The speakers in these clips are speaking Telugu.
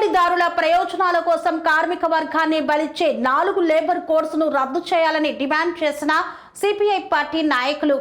పెట్టుబడిదారుల ప్రయోజనాల కోసం కార్మిక వర్గాన్ని బలిచ్చే నాలుగు లేబర్ కోర్సును రద్దు చేయాలని డిమాండ్ చేసిన సిపిఐ పార్టీ నాయకులు.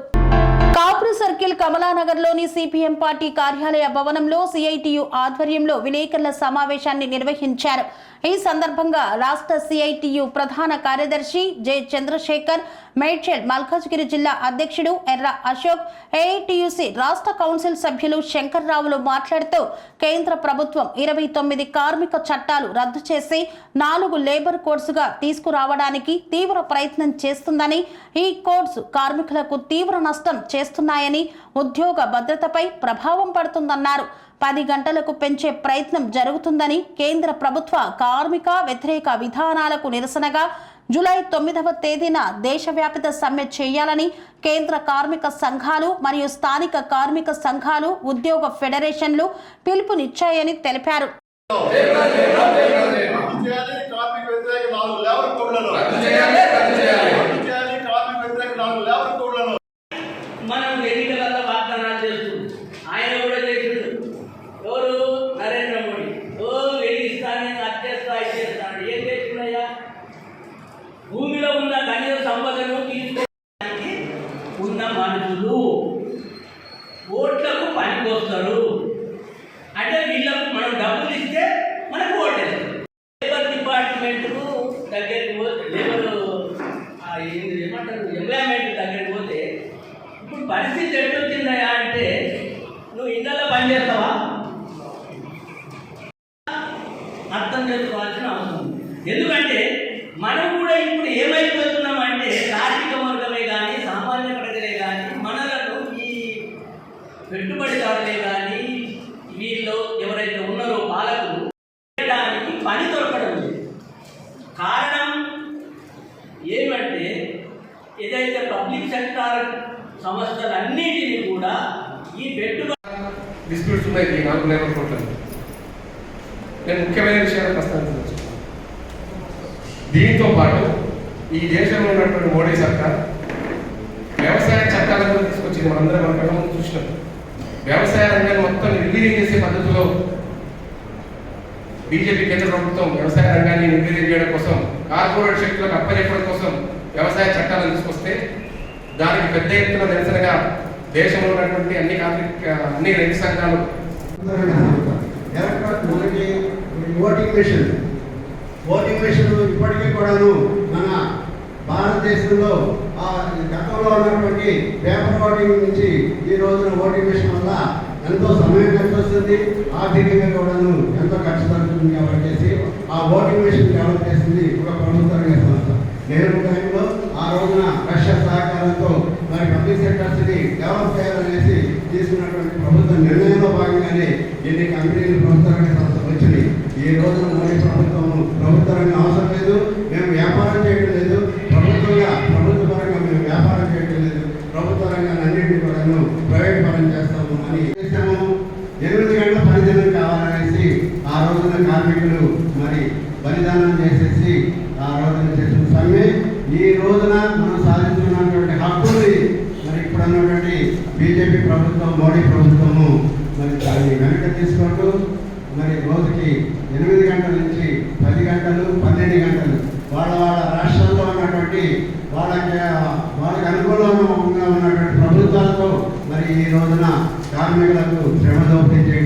కాపురు సర్కిల్ కమలానగర్లోని సిపిఎం పార్టీ కార్యాలయ భవనంలో సిఐటియు ఆధ్వర్యంలో విలేకరుల సమావేశాన్ని నిర్వహించారు. ఈ సందర్భంగా రాష్ట్ర సిఐటియు ప్రధాన కార్యదర్శి జె చంద్రశేఖర్ మేడ్చల్ మల్కాజ్గిరి జిల్లా అధ్యక్షుడు ఎర్ర అశోక్ ఏఐటియుసి రాష్ట్ర కౌన్సిల్ సభ్యులు శంకర్రావులు మాట్లాడుతూ కేంద్ర ప్రభుత్వం ఇరవై తొమ్మిది కార్మిక చట్టాలు రద్దు చేసి నాలుగు లేబర్ కోడ్స్గా తీసుకురావడానికి తీవ్ర ప్రయత్నం చేస్తుందని ఈ కోడ్స్ కార్మికులకు తీవ్ర నష్టం చేస్తున్నాయని ఉద్యోగ భద్రతపై ప్రభావం పడుతుందన్నారు. పది గంటలకు పెంచే ప్రయత్నం జరుగుతుందని కేంద్ర ప్రభుత్వ కార్మిక వ్యతిరేక విధానాలకు నిరసనగా జూలై తొమ్మిదవ తేదీన దేశవ్యాపిత సమ్మె చేయాలని కేంద్ర కార్మిక సంఘాలు మరియు స్థానిక కార్మిక సంఘాలు ఉద్యోగ ఫెడరేషన్లు పిలుపునిచ్చాయని తెలిపారు. రద్దు చేయాలి కార్మిక వ్యతిరేక నాలుగు లేబర్ కోడ్లను రద్దు చేయాలి కార్మిక వ్యతిరేక నాలుగు లేబర్ కోడ్లను మనం ఎన్నికలలో వాగ్దానాలు చేస్తుంది ఆయన కూడా చేసిండు ఎవరు నరేంద్ర మోడీ ఓ వెలిగిస్తాను అది చేస్తా ఇది చేస్తాను ఏం చేసిండయ్యా భూమిలో ఉన్న ఖనిజ సంపదను తీసుకోవడానికి ఉన్న మనుషులు ఓట్లకు పనికొస్తారు. అంటే వీళ్ళకు మనం డబ్బులు ఇస్తే మనకు ఓటేస్తారు. లేబర్ డిపార్ట్మెంట్కు దగ్గరికి పోతే లేబర్ ఏమంటారు? ఎంప్లాయ్మెంట్ దగ్గరికి పోతే ఇప్పుడు పరిస్థితి ఎట్టొచ్చిందయా అంటే నువ్వు ఇంట్లో పని చేస్తావా? అర్థం చేసుకోవాల్సిన అవసరం ఉంది. ఎందుకంటే మనం కూడా ఇప్పుడు ఏమైపోతున్నామంటే కార్మిక వర్గమే కానీ సామాన్య ప్రజలే కానీ మనలను ఈ పెట్టుబడిదారులే కానీ వీళ్ళు ఎవరైతే ఉన్నారో పాలకులు చేయడానికి పని దొరకడం లేదు. కారణం ఏమంటే ఏదైతే పబ్లిక్ సెక్టార్ సంస్థలన్నిటినీ కూడా ఈ పెట్టుబడి డిస్ప్యూట్స్ ఉన్నాయి నాకు నాలుగు నేను ముఖ్యమైన విషయాలు ప్రస్తావించవచ్చు దీంతో పాటు ఈ దేశంలో ఉన్నటువంటి మోడీ సర్కార్ వ్యవసాయ చట్టాలను తీసుకొచ్చింది మనందరం మన కళ్ళ ముందు చూసినాం వ్యవసాయ రంగాన్ని మొత్తం నిర్వీర్యం చేసే పద్ధతిలో బీజేపీ కేంద్ర ప్రభుత్వం వ్యవసాయ రంగాన్ని నిర్వీర్యం చేయడం కోసం కార్పొరేట్ శక్తులకు అప్పచెప్పడం కోసం వ్యవసాయ చట్టాలను తీసుకొస్తే దానికి పెద్ద ఎత్తున నిరసనగా దేశంలో ఉన్నటువంటి అన్ని కార్మిక అన్ని రైతు సంఘాలు ఓటింగ్ మెషిన్ ఓటింగ్ మెషిన్ ఇప్పటికీ కూడాను మన భారతదేశంలో ఆ గతంలో ఉన్నటువంటి పేపర్ ఓటింగ్ నుంచి ఈ రోజున ఓటింగ్ మిషన్ వల్ల ఎంతో సమయం ఖర్చు వస్తుంది ఆర్థికంగా కూడాను ఎంతో ఖర్చు తగ్గుతుంది కాబట్టి ఆ ఓటింగ్ మిషన్ డెవలప్ చేసింది ఒక ప్రభుత్వ సంస్థ. నెహ్రూ టైంలో ఆ రోజున రష్యా సహకారంతో మరి పబ్లిక్ సెక్టర్స్ని డెవలప్ చేయాలనేసి తీసుకున్నటువంటి ప్రభుత్వ నిర్ణయంలో భాగంగానే ఎన్ని కంపెనీలు ప్రభుత్వ సంస్థలు వచ్చినాయి. ఈ రోజున మోడీ ప్రభుత్వం ప్రభుత్వ రంగం అవసరం లేదు మేము వ్యాపారం చేయడం లేదు ప్రభుత్వంగా ప్రభుత్వ పరంగా మేము వ్యాపారం చేయడం లేదు ప్రభుత్వ రంగాన్ని అన్నింటినీ కూడాను ప్రైవేట్ పరం చేస్తాము అని చేశాము ఎనిమిది గంటల పనిదినం కావాలనేసి ఆ రోజున కార్మికులు మరి బలిదానం చేసేసి ఆ రోజున చేసిన సమ్మె ఈ రోజున మనం సాధించుకున్నటువంటి హక్కుని మరి ఇప్పుడు అన్నటువంటి బీజేపీ ప్రభుత్వం మోడీ ప్రభుత్వము మరి దాన్ని వెనక తీసుకుంటూ మరి రోజుకి ఎనిమిది గంటల నుంచి పది గంటలు పన్నెండు గంటలు వాళ్ళ వాళ్ళ రాష్ట్రాల్లో ఉన్నటువంటి వాళ్ళకి వాళ్ళకి అనుకూలంగా ఉన్నటువంటి ప్రభుత్వాలతో మరి ఈ రోజున కార్మికులకు శ్రమ దోపిడీ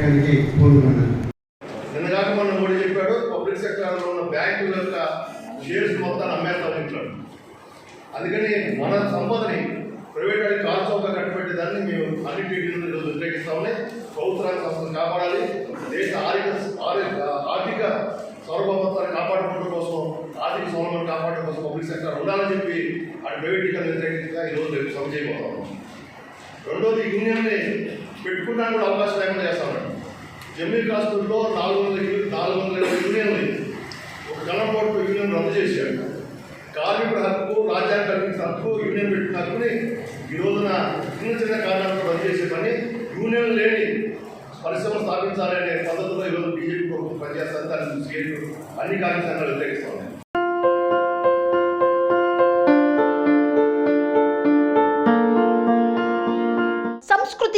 దాన్ని మేము అన్నింటి ప్రభుత్వ రంగ సంస్థలు కాపాడాలి. దేశ ఆర్థిక ఆర్థిక సార్వభౌమత్వాన్ని కాపాడుకోవడం కోసం ఆర్థిక స్వామ్యాన్ని కాపాడడం కోసం పబ్లిక్ సెక్టర్ ఉండాలని చెప్పి అటు ప్రైవేటీకరణ వ్యతిరేకంగా ఈరోజు రేపు సభ చేయబోతాం రెండోది యూనియన్ని పెట్టుకున్నాను కూడా అవకాశం లేకుండా చేస్తామండి. జమ్మూ కాశ్మీర్లో నాలుగు వందల నాలుగు వందల ఇరవై యూనియన్లు ఒక గణపోటు యూనియన్ రద్దు చేశాడు కార్మికుల హక్కు రాజ్యాంగ కల్పించిన హక్కు యూనియన్ పెట్టిన హక్కుని ఈ రోజున చిన్న చిన్న కారణాలతో రద్దు చేసే పని యూనియన్ లేని పరిశ్రమ స్థాపించాలనే పద్ధతిలో ఈరోజు బీజేపీ ప్రభుత్వం పనిచేస్తారు దాన్ని సీఎం అన్ని కార్యక్రమాలు సంఘాలు వ్యతిరేకిస్తా